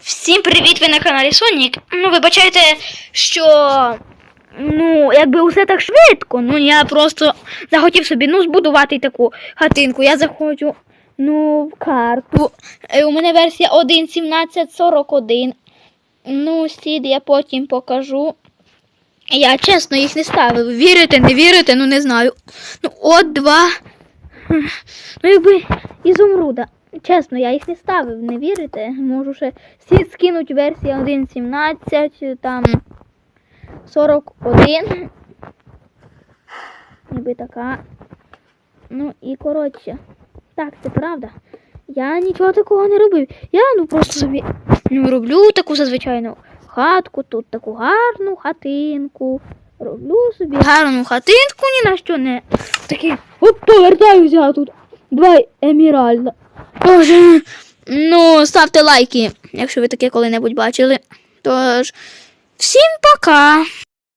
Всім привіт! Ви на каналі Сонік. Ну, вибачайте, що ну, якби усе так швидко. Ну, я просто захотів собі ну, збудувати таку хатинку. Я заходжу ну, в карту. Е, У мене версія 1.1741. Ну, сід я потім покажу. Я чесно їх не ставив. Вірите, не вірите, ну не знаю. Ну, от два. Ну, якби ізумруда. Чесно, я їх не ставив, не вірите? Можу ще всі скинуть версія 1.17, там 41. Ніби така. Ну і коротше. Так, це правда. Я нічого такого не робив. Я ну просто собі ну, роблю таку зазвичайну хатку, тут таку гарну хатинку. Роблю собі гарну хатинку, ні на що не такі. от повертаюся тут. Два еміральда. Ну, ставте лайки, якщо ви таке коли-небудь бачили. Тож, всім пока!